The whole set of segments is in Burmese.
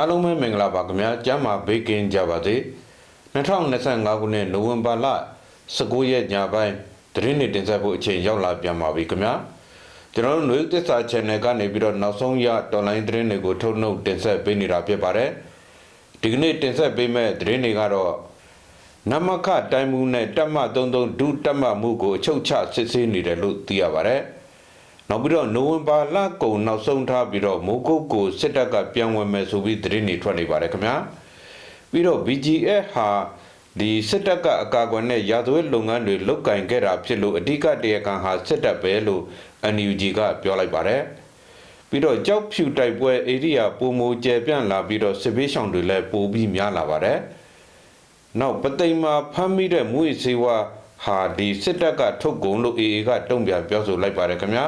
အားလုံးပဲမင်္ဂလာပါခင်ဗျာကျမ်းမာဘေးကင်းကြပါစေ2025ခုနှစ်နိုဝင်ဘာလ19ရက်ညပိုင်းသတင်းတွေတင်ဆက်ဖို့အချိန်ရောက်လာပြန်ပါပြီခင်ဗျာကျွန်တော်တို့ຫນွေသစ္စာ channel ကနေပြီးတော့နောက်ဆုံးရ online သတင်းတွေကိုထုတ်နှုတ်တင်ဆက်ပေးနေတာဖြစ်ပါတယ်ဒီကနေ့တင်ဆက်ပေးမဲ့သတင်းတွေကတော့နမခတိုင်းမှုနဲ့တက်မ33ဒုတက်မမှုကိုအချုပ်ချစစ်ဆေးနေတယ်လို့သိရပါတယ် နောက်ပြီးတော့နိုဝင်ဘာလကုန်နောက်ဆုံးထားပြီးတော့မိုးကုတ်ကိုစစ်တပ်ကပြန်ဝင်မယ်ဆိုပြီးသတင်းတွေထွက်နေပါတယ်ခင်ဗျာပြီးတော့ BGF ဟာဒီစစ်တပ်ကအကာအကွယ်နဲ့ရာဇဝတ်လုပ်ငန်းတွေလုပ်ကင်ခဲ့တာဖြစ်လို့အဓိကတရားခံဟာစစ်တပ်ပဲလို့ NUG ကပြောလိုက်ပါတယ်ပြီးတော့ကြောက်ဖြူတိုက်ပွဲဧရိယာပုံမိုကျယ်ပြန့်လာပြီးတော့စစ်ဘေးရှောင်တွေလည်းပိုပြီးများလာပါတယ်နောက်ပသိမ်မှာဖမ်းမိတဲ့မူဝေစေဝါဟာဒီစစ်တပ်ကထုတ်ကုန်လို့ AA ကတုံ့ပြန်ပြောဆိုလိုက်ပါတယ်ခင်ဗျာ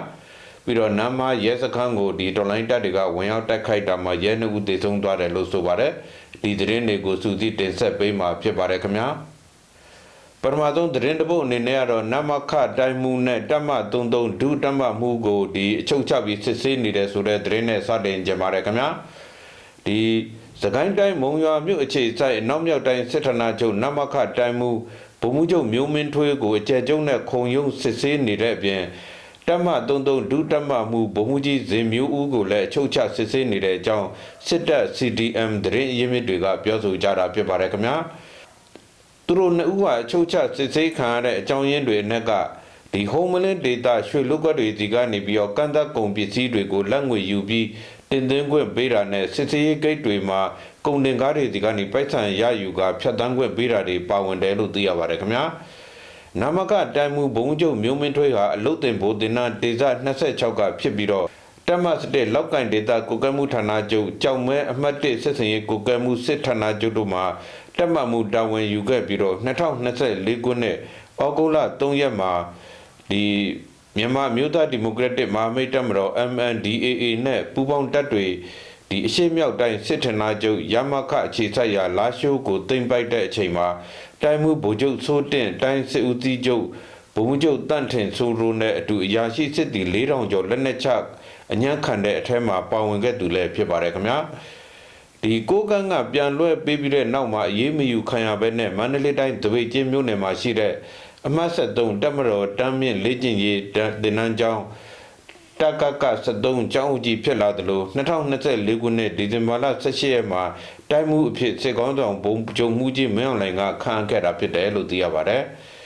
ပြီးတော့နမ်းမရဲစခန်းကိုဒီတော်လိုင်းတပ်တွေကဝင်ရောက်တိုက်ခိုက်တာမှာရဲနှစ်ဦးသေဆုံးသွားတယ်လို့ဆိုပါတယ်ဒီသတင်းတွေကိုစူးစီးတင်ဆက်ပေးမှာဖြစ်ပါတယ်ခင်ဗျာပထမဆုံးသတင်းတစ်ပုဒ်အနေနဲ့ကတော့နမခတိုင်းမှုနဲ့တမ33ဒုတမမှုကိုဒီအချုပ်ချပြီးစစ်ဆေးနေတယ်ဆိုတဲ့သတင်းနဲ့စတင်ကြပါတယ်ခင်ဗျာဒီစကိုင်းတိုင်းမုံရွာမြို့အခြေစိုက်အနောက်မြောက်တိုင်းစစ်ဌာနချုပ်နမခတိုင်းမှုဗိုလ်မှူးချုပ်မျိုးမင်းထွေးကိုအကြဲကျုံနဲ့ခုံရုံစစ်ဆေးနေတဲ့အပြင် တမ33ဒုတမမှုဗိုလ်မှူးကြီးဇင်မျိုးဦးကိုလည်းအချုပ်ချစစ်ဆေးနေတဲ့အကြောင်းစစ်တပ် CDM သတင်းအရင်းမြစ်တွေကပြောဆိုကြတာဖြစ်ပါတယ်ခင်ဗျာသူတို့နှစ်ဦးကအချုပ်ချစစ်ဆေးခံရတဲ့အကြောင်းရင်းတွေအနက်ကဒီ homeland data ရွှေလုကွက်တွေစီကနေပြီးတော့ကန့်သက်ကုန်ပစ္စည်းတွေကိုလက်ငွေယူပြီးတင်သွင်းခွင့်ပေးတာနဲ့စစ်စေးရေးဂိတ်တွေမှာကုန်တင်ကားတွေစီကနေပိုက်ဆံရယူကဖြတ်တန်းခွင့်ပေးတာတွေပါဝင်တယ်လို့သိရပါတယ်ခင်ဗျာ နမကတိုင်မှုဘုံကျုပ်မျိုးမင်းထွေးဟာအလုတ်တင်ဘိုတင်နာဒေဇ26ကဖြစ်ပြီးတော့တမတ်စတဲ့လောက်ကင်ဒေတာကိုကဲမှုဌာနချုပ်ကြောင်မဲအမှတ်1စစ်စင်ရေးကိုကဲမှုစစ်ဌာနချုပ်တို့မှာတက်မှတ်မှုတာဝန်ယူခဲ့ပြီးတော့2024ခုနှစ်ဩဂုတ်လ3ရက်မှာဒီမြန်မာမျိုးသားဒီမိုကရက်တစ်မဟာမိတ်တပ်မတော် MNDAA နဲ့ပူးပေါင်းတပ်တွေဒီအရှိမြောက်တိုင်းစစ်ထနာချုပ်ရမခအခြေစိုက်ရာလာရှိုးကိုတင်ပိုက်တဲ့အချိန်မှာ တိုင်းမှုဗိုလ်ချုပ်စိုးတင့်တိုင်းစစ်ဦးစီးချုပ်ဗိုလ်မှူးချုပ်တန့်ထင်ဆိုးရိုးနဲ့အတူအရာရှိစစ်သည်4000ကျော်လက်နက်ချအညံ့ခံတဲ့အထက်မှာပါဝင်ခဲ့သူလည်းဖြစ်ပါတယ်ခင်ဗျာဒီကိုကန်းကပြန်လွှဲပေးပြီးတဲ့နောက်မှာအေးမယူခံရဘဲနဲ့မန္တလေးတိုင်းတပိတ်ချင်းမြို့နယ်မှာရှိတဲ့အမှတ်73တက်မတော်တမ်းမြင့်လေ့ကျင့်ရေးတင်နန်းကျောင်း တကက73ကျောင်းဦးကြီးဖြစ်လာတယ်လို့2024ခုနှစ်ဒီဇင်ဘာလ18ရက်မှာတိုင်းမှုအဖြစ်စစ်ကောင်းဆောင်ဘုံကြုံမှုကြီးမင်းအောင်လှိုင်ကခံခဲ့တာဖြစ်တယ်လို့သိရပါတယ်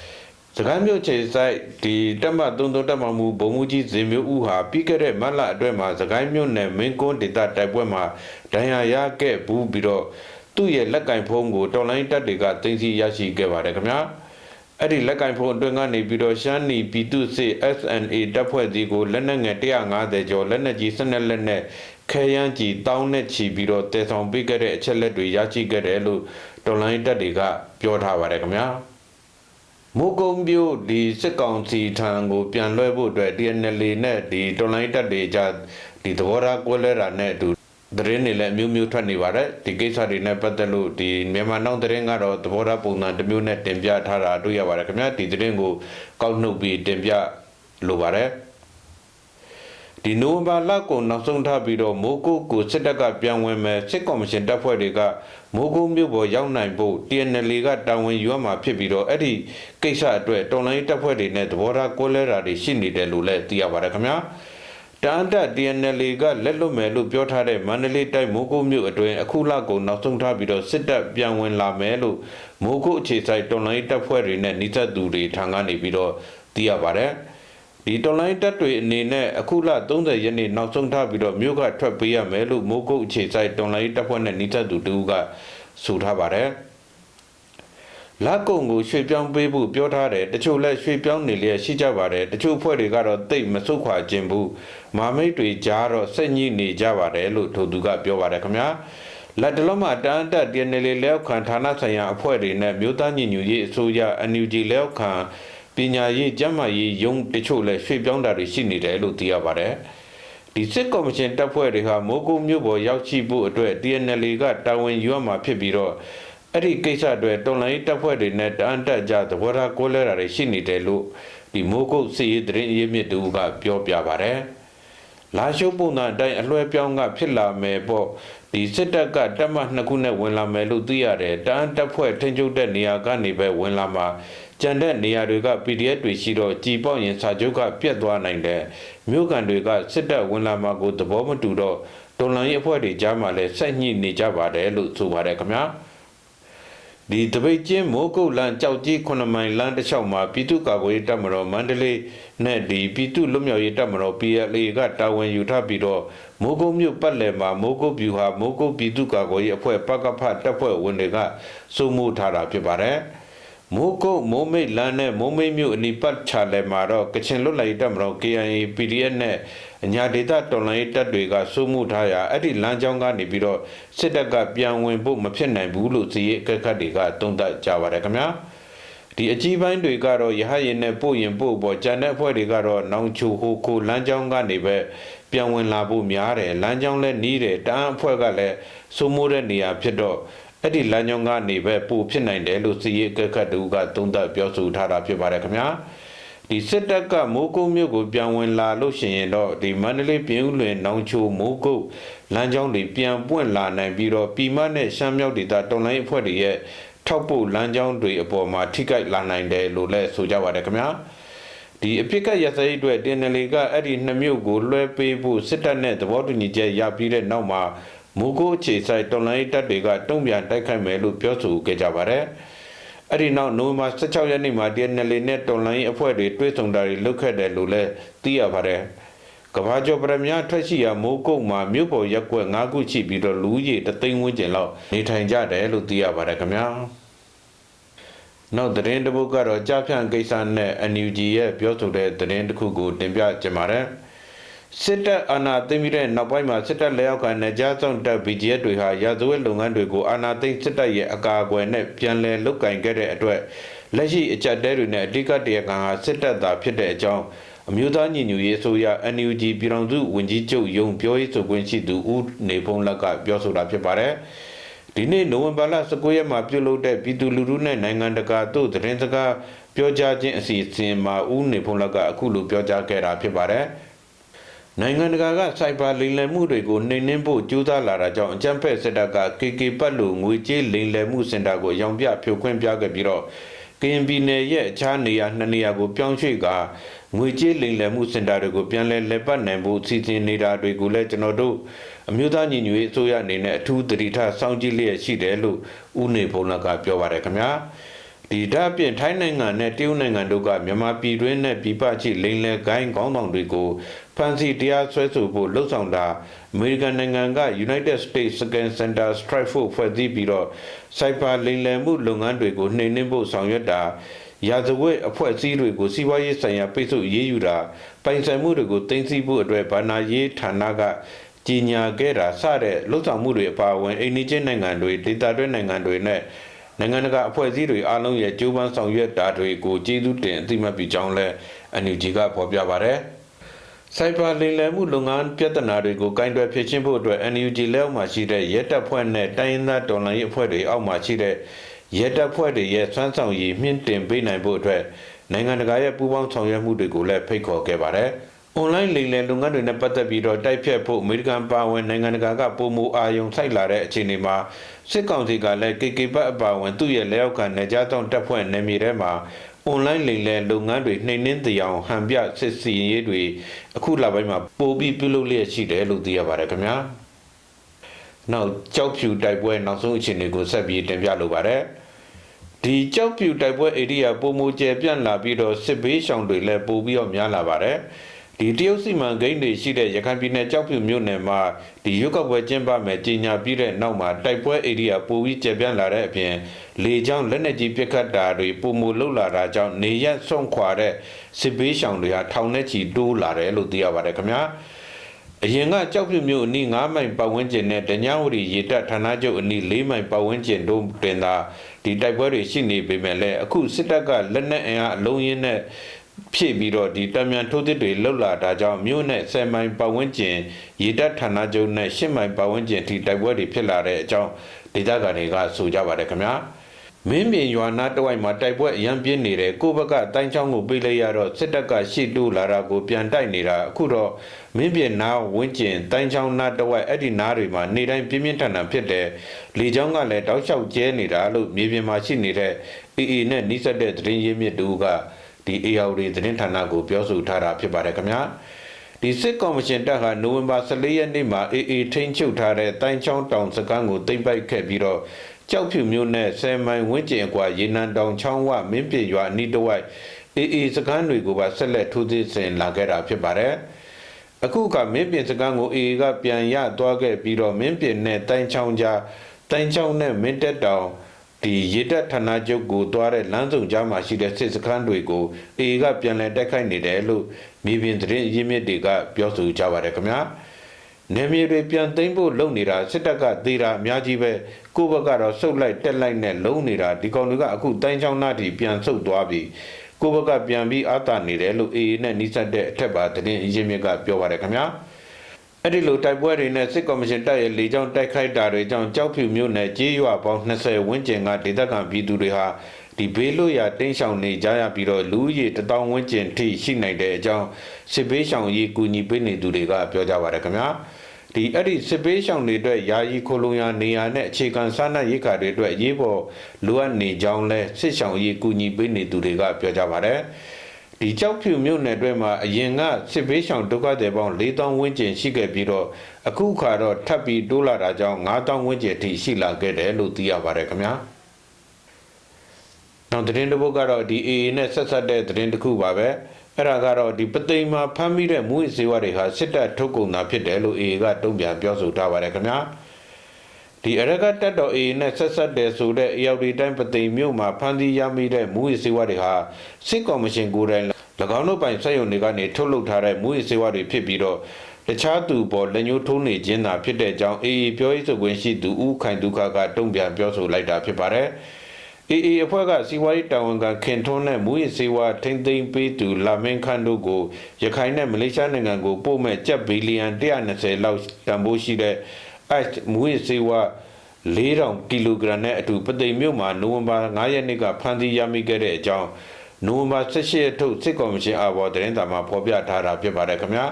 ။စကိုင်းမြို့ခြေဆိုင်ဒီတက်မ33တက်မမှုဘုံမှုကြီးဇင်မျိုးဦးဟာပြီးခဲ့တဲ့မတ်လအတွင်းမှာစကိုင်းမြို့နယ်မင်းကွန်းဒေသတိုက်ပွဲမှာဒဏ်ရာရခဲ့ဘူးပြီးတော့သူ့ရဲ့လက်ကင်ဖုံးကိုတော်လိုင်းတပ်တွေကတင်စီရရှိခဲ့ပါတယ်ခင်ဗျာ။ အဲ့ဒီလက်ကင်ဖုံးအတွင်းကနေပြီးတော့ရှမ်းနီပြည်သူစစ် SNA တပ်ဖွဲ့စီကိုလက်နက်ငယ်150ကျော်လက်နက်ကြီး12လက်နဲ့ခဲယမ်းကြီးတောင်းနဲ့ချီပြီးတော့တည်ဆောင်ပေးခဲ့တဲ့အချက်လက်တွေရရှိခဲ့တယ်လို့တော်လိုင်းတပ်တွေကပြောထားပါတယ်ခင်ဗျာမိုးကုံပြို့ဒီစစ်ကောင်စီထံကိုပြန်လွှဲဖို့အတွက် TNL နဲ့ဒီတော်လိုင်းတပ်တွေကြဒီသဘောထားကွဲလွဲတာနဲ့အတူ သတင်းတွေလည်းအမျိုးမျိုးထွက်နေပါတယ်ဒီကိစ္စတွေနဲ့ပတ်သက်လို့ဒီမြန်မာနောက်သတင်းကတော့သဘောထားပုံစံတစ်မျိုးနဲ့တင်ပြထားတာတွေ့ရပါတယ်ခင်ဗျာဒီသတင်းကိုကောက်နှုတ်ပြီးတင်ပြလိုပါတယ်ဒီနိုဝင်ဘာလကုန်နောက်ဆုံးထားပြီးတော့မိုးကုတ်ကိုစစ်တပ်ကပြန်ဝင်မဲ့စစ်ကော်မရှင်တပ်ဖွဲ့တွေကမိုးကုတ်မြို့ပေါ်ရောက်နိုင်ဖို့ TNL ကတာဝန်ယူရမှာဖြစ်ပြီးတော့အဲ့ဒီကိစ္စအတွက်တော်လိုင်းတပ်ဖွဲ့တွေနဲ့သဘောထားကွဲလဲတာတွေရှိနေတယ်လို့လည်းသိရပါတယ်ခင်ဗျာ တန်တက် TNL ကလက်လွတ်မယ်လို့ပြောထားတဲ့မန္တလေးတိုင်းမိုးကုတ်မြို့အတွင်းအခုလကုန်နောက်ဆုံးထားပြီးတော့စစ်တပ်ပြန်ဝင်လာမယ်လို့မိုးကုတ်အခြေစိုက်တော်လိုင်းတပ်ဖွဲ့တွေနဲ့နှိစက်သူတွေထံကနေပြီးတော့သိရပါတယ်ဒီတော်လိုင်းတပ်တွေအနေနဲ့အခုလ30ရက်နေ့နောက်ဆုံးထားပြီးတော့မြို့ကထွက်ပေးရမယ်လို့မိုးကုတ်အခြေစိုက်တော်လိုင်းတပ်ဖွဲ့နဲ့နှိစက်သူတူကဆိုထားပါတယ် လက်ကုံကိုရွှေ့ပြောင်းပေးဖို့ပြောထားတယ်တချို့လက်ရွှေ့ပြောင်းနေလျက်ရှိကြပါတယ်တချို့ဖွဲ့တွေကတော့တိတ်မဆုတ်ခွာခြင်းဘူးမာမိတ်တွေကြားတော့စိတ်ညစ်နေကြပါတယ်လို့ထိုသူကပြောပါတယ်ခင်ဗျာလက်တလုံးမှာတန်တက် TNL လက်ခံဌာနဆိုင်ရာအဖွဲ့တွေနဲ့မြို့သားညီညွတ်ရေးအစိုးရ NUG လက်ခံပညာရေးကျန်းမာရေးယုံတချို့လည်းရွှေ့ပြောင်းတာတွေရှိနေတယ်လို့သိရပါတယ်ဒီစစ်ကော်မရှင်တပ်ဖွဲ့တွေဟာမိုးကုတ်မြို့ပေါ်ရောက်ရှိဖို့အတွက် TNL ကတာဝန်ယူရမှာဖြစ်ပြီးတော့ အဲ့ဒီကိစ္စတွေတော်လိုင်းတပ်ဖွဲ့တွေနဲ့တန်တက်ကြသဘောထားကိုးလဲတာတွေရှိနေတယ်လို့ဒီမိုးကုတ်စစ်ရေးသတင်းအရေးမြစ်တူကပြောပြပါတယ်လာရှုပ်ပုံစံအတိုင်းအလွှဲပြောင်းကဖြစ်လာမယ်ပေါ့ဒီစစ်တပ်ကတပ်မနှစ်ခုနဲ့ဝင်လာမယ်လို့သိရတယ်တန်းတပ်ဖွဲ့ထိန်းချုပ်တဲ့နေရာကနေပဲဝင်လာမှာကြံတဲ့နေရာတွေက PDF တွေရှိတော့ကြည်ပေါက်ရင်စာချုပ်ကပြတ်သွားနိုင်တယ်မြို့ကန်တွေကစစ်တပ်ဝင်လာမှာကိုသဘောမတူတော့တော်လန်ရေးအဖွဲ့တွေကြားမှာလည်းဆက်ညှိနေကြပါတယ်လို့ဆိုပါတယ်ခင်ဗျာ ဒီတပိတ်ချင်းမိုးကုတ်လန်ကြောက်ကြီး9မိုင်လမ်းတစ်လျှောက်မှာပြည်သူ့ကာကွယ်ရေးတပ်မတော်မန္တလေးနဲ့ဒီပြည်သူ့လွတ်မြောက်ရေးတပ်မတော် PLA ကတာဝန်ယူထားပြီးတော့မိုးကုတ်မြို့ပတ်လည်မှာမိုးကုတ်ဗျူဟာမိုးကုတ်ပြည်သူ့ကာကွယ်ရေးအဖွဲ့ပကဖတပ်ဖွဲ့ဝင်တွေကစုမှုထားတာဖြစ်ပါတယ် မိုးကုတ်မိုးမိတ်လမ်းနဲ့မိုးမိတ်မြို့အနီးပတ်ချလဲမှာတော့ကချင်လွတ်လပ်ရေးတပ်မတော် KIA PDF နဲ့အညာဒေသတော်လှန်ရေးတပ်တွေကစိုးမှုထားရာအဲ့ဒီလမ်းကြောင်းကနေပြီးတော့စစ်တပ်ကပြန်ဝင်ဖို့မဖြစ်နိုင်ဘူးလို့စီရေးအကက်ခတ်တွေကသုံးသပ်ကြပါတယ်ခင်ဗျာဒီအကြီးပိုင်းတွေကတော့ရဟရင်နဲ့ပို့ရင်ပို့ပေါ်ဂျန်တဲ့အဖွဲ့တွေကတော့နောင်ချိုဟိုကိုလမ်းကြောင်းကနေပဲပြန်ဝင်လာဖို့များတယ်လမ်းကြောင်းလည်းနီးတယ်တန်းအဖွဲ့ကလည်းစိုးမိုးတဲ့နေရာဖြစ်တော့ အဲ့ဒီလမ်းကြောင်းကနေပဲပို့ဖြစ်နိုင်တယ်လို့စီရေးအကက်ခတ်တွေကသုံးသပ်ပြောဆိုထားတာဖြစ်ပါတယ်ခင်ဗျာဒီစစ်တပ်ကမိုးကုတ်မြို့ကိုပြန်ဝင်လာလို့ရှိရင်တော့ဒီမန္တလေးပြည်ဦးလွင်နောင်ချိုမိုးကုတ်လမ်းကြောင်းတွေပြန်ပွင့်လာနိုင်ပြီးတော့ပြည်မနဲ့ရှမ်းမြောက်ဒေသတော်လိုင်းအဖွဲ့တွေရဲ့ထောက်ပို့လမ်းကြောင်းတွေအပေါ်မှာထိခိုက်လာနိုင်တယ်လို့လည်းဆိုကြပါတယ်ခင်ဗျာဒီအပြစ်ကရစဲအတွက်တင်နယ်လီကအဲ့ဒီနှစ်မြို့ကိုလွှဲပေးဖို့စစ်တပ်နဲ့သဘောတူညီချက်ရပြီးတဲ့နောက်မှာ မူကိုအခြေဆိုင်တော်လိုင်းတပ်တွေကတုံ့ပြန်တိုက်ခိုက်မယ်လို့ပြောဆိုခဲ့ကြပါတယ်အဲ့ဒီနောက်နိုဝင်ဘာ16ရက်နေ့မှာ DNL နဲ့တော်လိုင်းအဖွဲ့တွေတွဲဆောင်တာတွေလုပ်ခဲ့တယ်လို့လည်းသိရပါတယ်။ကဘာကျော်ပရမများထွက်ရှိရာမိုးကုတ်မှာမြို့ပေါ်ရက်ကွက်၅ခုရှိပြီးတော့လူဦးရေတသိန်းဝန်းကျင်လောက်နေထိုင်ကြတယ်လို့သိရပါတယ်ခင်ဗျာ။နောက်သတင်းတစ်ပုဒ်ကတော့ကြားဖြန့်ကိစ္စနဲ့ NUG ရဲ့ပြောဆိုတဲ့သတင်းတစ်ခုကိုတင်ပြကြပါမယ်။ စစ်တပ်အာဏာသိမ်းပြီးတဲ့နောက်ပိုင်းမှာစစ်တပ်လက်အောက်ကနေကြားဆောင်တပ် BGF တွေဟာရာဇဝတ်လုပ်ငန်းတွေကိုအာဏာသိမ်းစစ်တပ်ရဲ့အကာအကွယ်နဲ့ပြန်လည်လုပ်ကင်ခဲ့တဲ့အတွက်လက်ရှိအကြက်တဲတွေနဲ့အဓိကတရားခံဟာစစ်တပ်သာဖြစ်တဲ့အကြောင်းအမျိုးသားညီညွတ်ရေးအစိုးရ NUG ပြည်ထောင်စုဝန်ကြီးချုပ်ယုံပြောရေးဆိုခွင့်ရှိသူဦးနေဖုံးလက်ကပြောဆိုတာဖြစ်ပါတယ်ဒီနေ့နိုဝင်ဘာလ19ရက်မှာပြုလုပ်တဲ့ပြည်သူလူထုနဲ့နိုင်ငံတကာတို့သတင်းစကားပြောကြားခြင်းအစီအစဉ်မှာဦးနေဖုံးလက်ကအခုလိုပြောကြားခဲ့တာဖြစ်ပါတယ်။ နိုင်ငံတကာကစိုက်ဘာလိမ်လည်မှုတွေကိုနှိမ်နှင်းဖို့ကြိုးစားလာတာကြောင့်အကြံဖက်စစ်တပ်က KK ပတ်လို့ငွေကြေးလိမ်လည်မှုစင်တာကိုရောင်ပြဖြိုခွင်းပြခဲ့ပြီးတော့ကရင်ပြည်နယ်ရဲ့အခြားနေရာနှစ်နေရာကိုပြောင်းရွှေ့ကာငွေကြေးလိမ်လည်မှုစင်တာတွေကိုပြန်လည်လက်ပတ်နိုင်ဖို့စီစဉ်နေတာတွေကိုလည်းကျွန်တော်တို့အမျိုးသားညီညွတ်ရေးအစိုးရအနေနဲ့အထူးတတိထားစောင့်ကြည့်လျက်ရှိတယ်လို့ဦးနေဖုံးလကပြောပါတယ်ခင်ဗျာဒီဒါအပြင်ထိုင်းနိုင်ငံနဲ့တရုတ်နိုင်ငံတို့ကမြန်မာပြည်တွင်းနဲ့ပြည်ပချိလိန်လဲဂိုင်းခေါင်းဆောင်တွေကို ဖန်စီတရားစွဲဆိုဖို့လှုံ့ဆော်တာအမေရိကန်နိုင်ငံက United States Second Center Strike Force ဖွဲ့စည်းပြီးတော့စိုက်ဘာလိန်လည်မှုလုပ်ငန်းတွေကိုနှိမ်နင်းဖို့ဆောင်ရွက်တာရာဇဝတ်အဖွဲ့အစည်းတွေကိုစီးပွားရေးဆိုင်ရာပိတ်ဆို့ရေးယူတာပိုင်ဆိုင်မှုတွေကိုတင်စီဖို့အတွက်ဗဏ္ဍာရေးဌာနကကြီးညာခဲ့တာစတဲ့လှုပ်ဆောင်မှုတွေအပါအဝင်အိန္ဒိချင်းနိုင်ငံတွေဒေသတွင်းနိုင်ငံတွေနဲ့နိုင်ငံတကာအဖွဲ့အစည်းတွေအားလုံးရဲ့ကြိုးပမ်းဆောင်ရွက်တာတွေကိုကျေးဇူးတင်အသိမှတ်ပြုကြောင်းလည်း NUG ကဖော်ပြပါတယ်။ စိုက်ဘာလိမ်လည်မှုလုပ်ငန်းပြဿနာတွေကိုကင်တွယ်ဖြေရှင်းဖို့အတွက် NUG လက်အောက်မှာရှိတဲ့ရဲတပ်ဖွဲ့နဲ့တိုင်းရင်းသားတော်လှန်ရေးအဖွဲ့တွေအောက်မှာရှိတဲ့ရဲတပ်ဖွဲ့တွေရဲ့စွမ်းဆောင်ရည်မြင့်တင်ပေးနိုင်ဖို့အတွက်နိုင်ငံတကာရဲ့ပူးပေါင်းဆောင်ရွက်မှုတွေကိုလည်းဖိတ်ခေါ်ခဲ့ပါတယ်။ online လိမ်လည်လုပ်ငန်းတွေနဲ့ပတ်သက်ပြီးတော့တိုက်ဖြတ်ဖို့အမေရိကန်ပါဝင်နိုင်ငံတကာကပုံမူအာယုံဆိုင်လာတဲ့အခြေအနေမှာစစ်ကောင်စီကလည်း KK ဘတ်အပါဝင်သူ့ရဲ့လက်အောက်ခံနေကြသောတပ်ဖွဲ့နယ်မြေထဲမှာ online လိမ်လည်လုပ်ငန်းတွေနှိမ်နှင်းတရားဟန်ပြစစ်စီရေးတွေအခုလပိုင်းမှာပိုပြီးပြုလုပ်လျက်ရှိတယ်လို့သိရပါတယ်ခင်ဗျာနောက်ကြောက်ဖြူတိုက်ပွဲနောက်ဆုံးအခြေအနေကိုဆက်ပြီးတင်ပြလိုပါတယ်ဒီကြောက်ဖြူတိုက်ပွဲဧရိယာပုံမူကျယ်ပြန့်လာပြီးတော့စစ်ဘေးရှောင်တွေလည်းပိုပြီးတော့များလာပါတယ် ဒီတရုတ်စီမံကိန်းတွေရှိတဲ့ရခိုင်ပြည်နယ်ကြောက်ဖြူမြို့နယ်မှာဒီရုပ်ကပွဲကျင်းပမယ်ကြီးညာပြီးတဲ့နောက်မှာတိုက်ပွဲဧရိယာပိုပြီးကျယ်ပြန့်လာတဲ့အပြင်လေကြောင်းလက်နက်ကြီးပစ်ခတ်တာတွေပုံမလှုပ်လာတာကြောင့်နေရက်ဆုံးခွာတဲ့စစ်ဘေးရှောင်တွေဟာထောင်နဲ့ချီတိုးလာတယ်လို့သိရပါတယ်ခင်ဗျာအရင်ကကြောက်ဖြူမြို့အနီး9မိုင်ပတ်ဝန်းကျင်နဲ့တညဝရီရေတပ်ဌာနချုပ်အနီး4မိုင်ပတ်ဝန်းကျင်တို့တင်သာဒီတိုက်ပွဲတွေရှိနေပေမဲ့လည်းအခုစစ်တပ်ကလက်နက်အင်အားအလုံးရင်းနဲ့ ဖြည့်ပြီးတော့ဒီတမြန်ထိုးသစ်တွေလှုပ်လာတာကြောင့်မြို့နဲ့ဆယ်မိုင်ပတ်ဝန်းကျင်ရေတပ်ဌာနချုပ်နဲ့ရှစ်မိုင်ပတ်ဝန်းကျင်ထိတိုက်ပွဲတွေဖြစ်လာတဲ့အကြောင်းဒေသခံတွေကဆိုကြပါတယ်ခင်ဗျာမင်းပြင်ရွာနာတဝိုက်မှာတိုက်ပွဲအရန်ပြင်းနေတယ်ကိုဘက်ကတိုင်းချောင်းကိုပြေးလိုက်ရတော့စစ်တပ်ကရှေ့တိုးလာတာကိုပြန်တိုက်နေတာအခုတော့မင်းပြင်နာဝင်းကျင်တိုင်းချောင်းနာတဝိုက်အဲ့ဒီနားတွေမှာနေတိုင်းပြင်းပြင်းထန်ထန်ဖြစ်တယ်လေချောင်းကလည်းတောက်လျှောက်ကျဲနေတာလို့မြေပြင်မှာရှိနေတဲ့အေအေနဲ့နှိစက်တဲ့သတင်းရင်းမြစ်တူက ဒီအေယာဝတီသတင်းဌာနကိုပြောဆိုထားတာဖြစ်ပါတယ်ခင်ဗျာဒီစစ်ကော်မရှင်တပ်ဟာနိုဝင်ဘာ14ရက်နေ့မှာအေအေထိန်းချုပ်ထားတဲ့တိုင်းချောင်းတောင်စခန်းကိုသိမ်းပိုက်ခဲ့ပြီးတော့ကြောက်ဖြူမျိုးနဲ့ဆယ်မိုင်ဝန်းကျင်အကွာရေနံတောင်ချောင်းဝမင်းပြေရွာအနီးတစ်ဝိုက်အေအေစခန်းတွေကိုပါဆက်လက်ထိုးစစ်ဆင်လာခဲ့တာဖြစ်ပါတယ်အခုကမင်းပြင်စကန်းကိုအေအေကပြန်ရသွားခဲ့ပြီးတော့မင်းပြင်နဲ့တိုင်းချောင်းကြားတိုင်းချောင်းနဲ့မင်းတက်တောင် ဒီရေတက်ဌာနချုပ်ကိုသွားတဲ့လမ်းစုံကြားမှာရှိတဲ့စစ်စခန်းတွေကိုအေအေကပြန်လည်တိုက်ခိုက်နေတယ်လို့မြေပြင်သတင်းရင်းမြစ်တွေကပြောဆိုကြပါတယ်ခင်ဗျာနေမြေတွေပြန်သိမ်းဖို့လုပ်နေတာစစ်တပ်ကသေးတာအများကြီးပဲကိုယ့်ဘက်ကတော့စုပ်လိုက်တက်လိုက်နဲ့လုံးနေတာဒီကောင်တွေကအခုတိုင်းချောင်းနာတီပြန်ဆုတ်သွားပြီကိုယ့်ဘက်ကပြန်ပြီးအာသာနေတယ်လို့အေအေနဲ့နှိစက်တဲ့အထက်ပါသတင်းရင်းမြစ်ကပြောပါတယ်ခင်ဗျာ အဲ့ဒီလိုတိုက်ပွဲတွေနဲ့စစ်ကော်မရှင်တပ်ရဲ့လေကြောင်းတိုက်ခိုက်တာတွေကြောင့်ကြောက်ဖြူမြို့နယ်ကြေးရွာပေါင်း20ဝန်းကျင်ကဒေသခံပြည်သူတွေဟာဒီဘေးလွတ်ရာတင်းရှောင်နေကြရပြီးတော့လူဦးရေတထောင်ဝန်းကျင်ထိရှိနိုင်တဲ့အကြောင်းစစ်ဘေးရှောင်ရေးကူညီပေးနေသူတွေကပြောကြပါရခင်ဗျာဒီအဲ့ဒီစစ်ဘေးရှောင်တွေအတွက်ယာယီခိုလုံရာနေရာနဲ့အခြေခံစားနပ်ရိက္ခာတွေအတွက်အရေးပေါ်လိုအပ်နေကြောင်းလဲစစ်ရှောင်ရေးကူညီပေးနေသူတွေကပြောကြပါတယ် ဒီကြောက်ဖြူမြို့နယ်အတွင်းမှာအရင်ကစစ်ဘေးရှောင်ဒုက္ခသည်ပေါင်း4000ဝန်းကျင်ရှိခဲ့ပြီးတော့အခုခါတော့ထပ်ပြီးတိုးလာတာကြောင့်9000ဝန်းကျင်အထိရှိလာခဲ့တယ်လို့သိရပါတယ်ခင်ဗျာ။နောက်သတင်းတစ်ပုဒ်ကတော့ဒီ AA နဲ့ဆက်ဆက်တဲ့သတင်းတစ်ခုပါပဲ။အဲ့ဒါကတော့ဒီပသိမ်မှာဖမ်းမိတဲ့မူဝိစေဝါတွေဟာစစ်တပ်ထုတ်ကုန်တာဖြစ်တယ်လို့ AA ကတုံ့ပြန်ပြောဆိုထားပါတယ်ခင်ဗျာ။ ဒီအရကတက်တော်အေနဲ့ဆက်ဆက်တယ်ဆိုတဲ့အေရောက်ဒီတိုင်းပသိမ်မြို့မှာဖမ်းဆီးရမိတဲ့မူရီစေဝါတွေဟာစစ်ကော်မရှင်ကိုယ်တိုင်၎င်းတို့ပိုင်စက်ရုံတွေကနေထုတ်လုပ်ထားတဲ့မူရီစေဝါတွေဖြစ်ပြီးတော့တခြားသူပေါ်လက်ညှိုးထိုးနေခြင်းသာဖြစ်တဲ့အကြောင်းအေအေပြောရေးဆိုခွင့်ရှိသူဦးခိုင်ဒုက္ခကတုံ့ပြန်ပြောဆိုလိုက်တာဖြစ်ပါတယ်။အေအေအဖွဲ့ကစီဝါရေးတာဝန်ခံခင်ထွန်းနဲ့မူရီစေဝါထိမ့်သိမ်းပေးသူလာမင်းခန့်တို့ကိုရခိုင်နဲ့မလေးရှားနိုင်ငံကိုပို့မဲ့ကျပ်ဘီလီယံ120လောက်တန်ဖိုးရှိတဲ့ ice မူရီစေဝါ4000ကီလိုဂရမ်နဲ့အတူပသိမ်မြို့မှာနိုဝင်ဘာ9ရက်နေ့ကဖမ်းဆီးရမိခဲ့တဲ့အကြောင်းနိုဝင်ဘာ18ရက်ထုတ်စစ်ကော်မရှင်အဘော်သတင်းစာမှာဖော်ပြထားတာဖြစ်ပါတယ်ခင်ဗျာ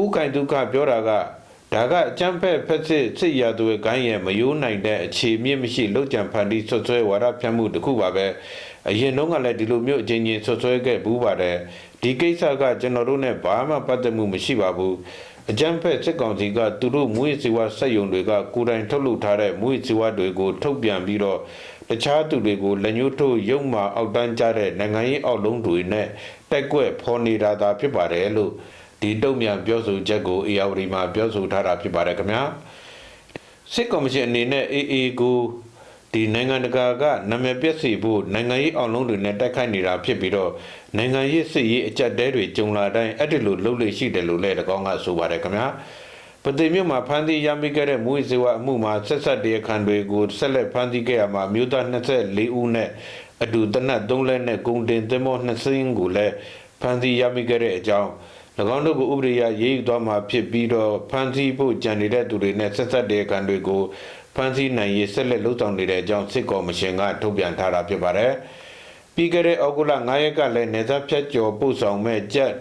ဥကင်ဒုက္ခပြောတာကဒါကအကျန်းဖက်ဖက်စစ်စစ်ရသူရဲ့ဂိုင်းရဲ့မယိုးနိုင်တဲ့အခြေမြင့်မရှိလုတ်ကြံဖန်တီးဆွဆွဲဝါဒဖြန့်မှုတစ်ခုပါပဲအရင်တုန်းကလည်းဒီလိုမျိုးအချင်းချင်းဆွဆွဲခဲ့ဘူးပါတယ်ဒီကိစ္စကကျွန်တော်တို့နဲ့ဘာမှပတ်သက်မှုမရှိပါဘူး အကြမ်းဖက်စစ်ကောင်စီကသူတို့မွေးစီဝါစက်ယုံတွေကကိုယ်တိုင်ထုတ်လုပ်ထားတဲ့မွေးစီဝါတွေကိုထုတ်ပြန်ပြီးတော့တခြားသူတွေကိုလက်ညှိုးထိုးရုံမှအောက်တန်းကြတဲ့နိုင်ငံရေးအောက်လုံးတွေနဲ့တက်ကွက်ဖော်နေတာသာဖြစ်ပါတယ်လို့ဒီတုံ့ပြန်ပြောဆိုချက်ကိုအေယာဝတီမှာပြောဆိုထားတာဖြစ်ပါတယ်ခင်ဗျာစစ်ကော်မရှင်အနေနဲ့ AA ကို ဒီနိုင်ငံတကာကနာမည်ပြည့်စီဖို့နိုင်ငံရေးအောင်လုံးတွေနဲ့တိုက်ခိုက်နေတာဖြစ်ပြီးတော့နိုင်ငံရေးစစ်ရေးအကြက်တဲတွေကြုံလာတိုင်းအဲ့ဒီလိုလှုပ်လေရှိတယ်လို့လည်းတကောင်းကဆိုပါတယ်ခင်ဗျာပသိမ်မြို့မှာဖမ်းဆီးရမိခဲ့တဲ့မူဝိဇေဝအမှုမှာဆက်ဆက်တရားခံတွေကိုဆက်လက်ဖမ်းဆီးခဲ့ရမှာမြို့သား24ဦးနဲ့အတူတနတ်3လက်နဲ့ဂုံတင်သင်္ဘော2စင်းကိုလည်းဖမ်းဆီးရမိခဲ့တဲ့အကြောင်း၎င်းတို့ကိုဥပဒေအရရေးယူသွားမှာဖြစ်ပြီးတော့ဖမ်းဆီးဖို့ကြံနေတဲ့သူတွေနဲ့ဆက်ဆက်တရားခံတွေကို ဖမ်းဆီးနိုင်ရေးဆက်လက်လှုပ်ဆောင်နေတဲ့အကြောင်းစစ်ကော်မရှင်ကထုတ်ပြန်ထားတာဖြစ်ပါတယ်။ပြီးခဲ့တဲ့ဩဂုတ်လ9ရက်ကလည်းနေသက်ဖြတ်ကျော်ပို့ဆောင်မဲ့ကျပ်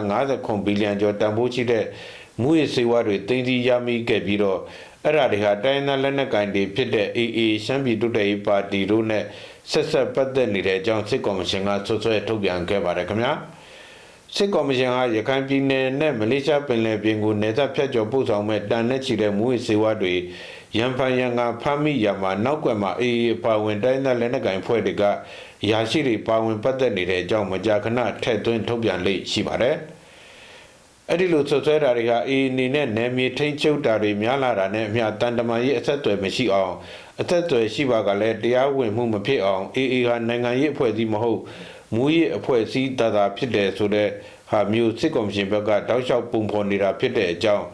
250ဘီလီယံကျော်တန်ဖိုးရှိတဲ့မူရစေဝါတွေတင်စီရမိခဲ့ပြီးတော့အဲ့ဒါတွေဟာတိုင်းနယ်လက်နက်ကင်တွေဖြစ်တဲ့ AA ရှမ်းပြည်တိုးတက်ရေးပါတီတို့နဲ့ဆက်ဆက်ပတ်သက်နေတဲ့အကြောင်းစစ်ကော်မရှင်ကဆွဆွဲထုတ်ပြန်ခဲ့ပါတယ်ခင်ဗျာ။စစ်ကော်မရှင်ဟာရခိုင်ပြည်နယ်နဲ့မလေးရှားပင်လယ်ပြင်ကိုနေသက်ဖြတ်ကျော်ပို့ဆောင်မဲ့တန်နဲ့ချီတဲ့မူဝိစေဝါတွေ ရန်ဖန်ရန်ကဖမ်းမိရမှာနောက်ကွယ်မှာအေးပါဝင်တိုင်းသားလက်နက်ကိုင်ဖွဲ့တွေကရာရှိတွေပါဝင်ပတ်သက်နေတဲ့အကြောင်းမကြာခဏထည့်သွင်းထုတ်ပြန်လေ့ရှိပါတယ်။အဲ့ဒီလိုဆွဆွဲတာတွေဟာအေးအနေနဲ့နယ်မြေထိန်းချုပ်တာတွေများလာတာနဲ့အမျှတန်တမာရေးအဆက်အသွယ်မရှိအောင်အသက်အသွယ်ရှိပါကလည်းတရားဝင်မှုမဖြစ်အောင်အေးအေးဟာနိုင်ငံရေးအဖွဲ့အစည်းမဟုတ်မူရေးအဖွဲ့အစည်းတသာဖြစ်တယ်ဆိုတဲ့ဟာမျိုးစစ်ကော်မရှင်ဘက်ကတောက်လျှောက်ပုံဖော်နေတာဖြစ်တဲ့အကြောင်း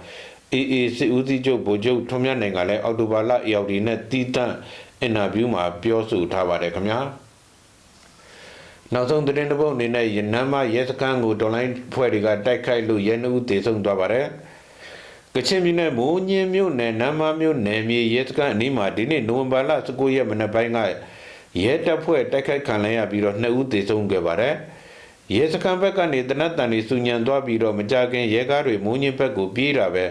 အေးအေးစစ်ဦးစီးချုပ်ဗိုလ်ချုပ်ထွန်းမြတ်နိုင်ကလည်းအော်တိုဘာလအရောက်ဒီနဲ့တီးတန့်အင်တာဗျူးမှာပြောဆိုထားပါတယ်ခင်ဗျာနောက်ဆုံးသတင်းတစ်ပုဒ်အနေနဲ့ရနမ်းမရဲစခန်းကိုဒေါ်လိုင်းဖွဲ့တွေကတိုက်ခိုက်လို့ရဲနှုတ်တေဆုံးသွားပါတယ်ကချင်ပြည်နယ်မိုးညင်းမြို့နယ်နမ်းမမြို့နယ်မြေရဲစခန်းအနီးမှာဒီနေ့နိုဝင်ဘာလ19ရက်မနက်ပိုင်းကရဲတပ်ဖွဲ့တိုက်ခိုက်ခံလိုက်ရပြီးတော့နှစ်ဦးသေဆုံးခဲ့ပါတယ် ရဲစခန်းဘက်ကနေတနတ်တန်တွေစူညံသွားပြီးတော့မကြခင်ရဲကားတွေမိုးညင်းဘက်ကိုပြေးတာပဲ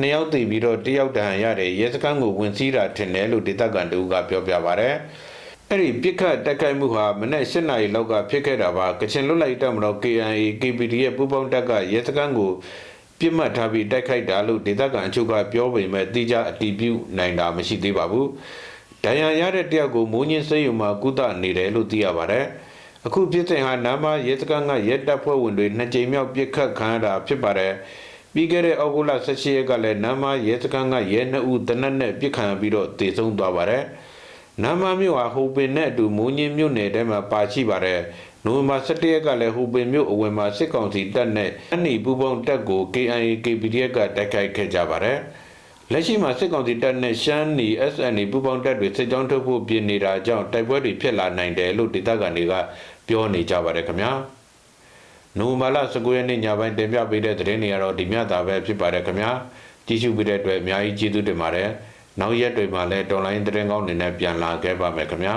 နှစ်ယောက်သေပြီးတော့တစ်ယောက်တဟန်ရတယ်ရဲစခန်းကိုဝင်စီးတာထင်တယ်လို့ဒေသခံတို့ကပြောပြပါတယ်အဲ့ဒီပြစ်ခတ်တိုက်ခိုက်မှုဟာမနေ့၈နာရီလောက်ကဖြစ်ခဲ့တာပါကချင်လွတ်လိုက်တပ်မတော် KIA KPD ရဲ့ပူးပေါင်းတပ်ကရဲစခန်းကိုပြစ်မှတ်ထားပြီးတိုက်ခိုက်တာလို့ဒေသခံအချို့ကပြောပေမဲ့တိကျအတည်ပြုနိုင်တာမရှိသေးပါဘူးဒဏ်ရာရတဲ့တယောက်ကိုမိုးညင်းစိတ်ယုံမှာကုသနေတယ်လို့သိရပါတယ် အခုဖြစ်စဉ်ဟာနာမရဲစခန်းကရဲတပ်ဖွဲ့ဝင်တွေနှစ်ကြိမ်မြောက်ပြစ်ခတ်ခံရတာဖြစ်ပါတယ်ပြီးခဲ့တဲ့အောက်တိုဘာ16ရက်ကလည်းနာမရဲစခန်းကရဲနှစ်ဦးတနက်နဲ့ပြစ်ခံရပြီးတော့တေဆုံးသွားပါတယ်နာမမြို့ဟာဟိုပင်နဲ့အတူမိုးညင်းမြို့နယ်ထဲမှာပါရှိပါတယ်နိုဝင်ဘာ17ရက်ကလည်းဟိုပင်မြို့အဝင်မှာစစ်ကောင်စီတပ်နဲ့အနီပူပေါင်းတပ်ကို KIA KPDF ကတိုက်ခိုက်ခဲ့ကြပါတယ်လက်ရှိမှာစစ်ကောင်စီတပ်နဲ့ရှမ်းနီ SNA ပူပေါင်းတပ်တွေစစ်ကြောင်းထုတ်ဖို့ပြင်နေတာကြောင့်တိုက်ပွဲတွေဖြစ်လာနိုင်တယ်လို့ဒေသခံတွေက ပြောနေကြပါတယ်ခင်ဗျာနိုဝင်ဘာလ19ရက်နေ့ညပိုင်းတင်ပြပေးတဲ့သတင်းတွေကတော့ဒီမြတာပဲဖြစ်ပါတယ်ခင်ဗျာကြည့်ရှုပေးတဲ့အတွက်အများကြီးကျေးဇူးတင်ပါတယ်နောက်ရက်တွေမှာလည်းတော်လိုင်းသတင်းကောင်းတွေနဲ့ပြန်လာခဲ့ပါမယ်ခင်ဗျာ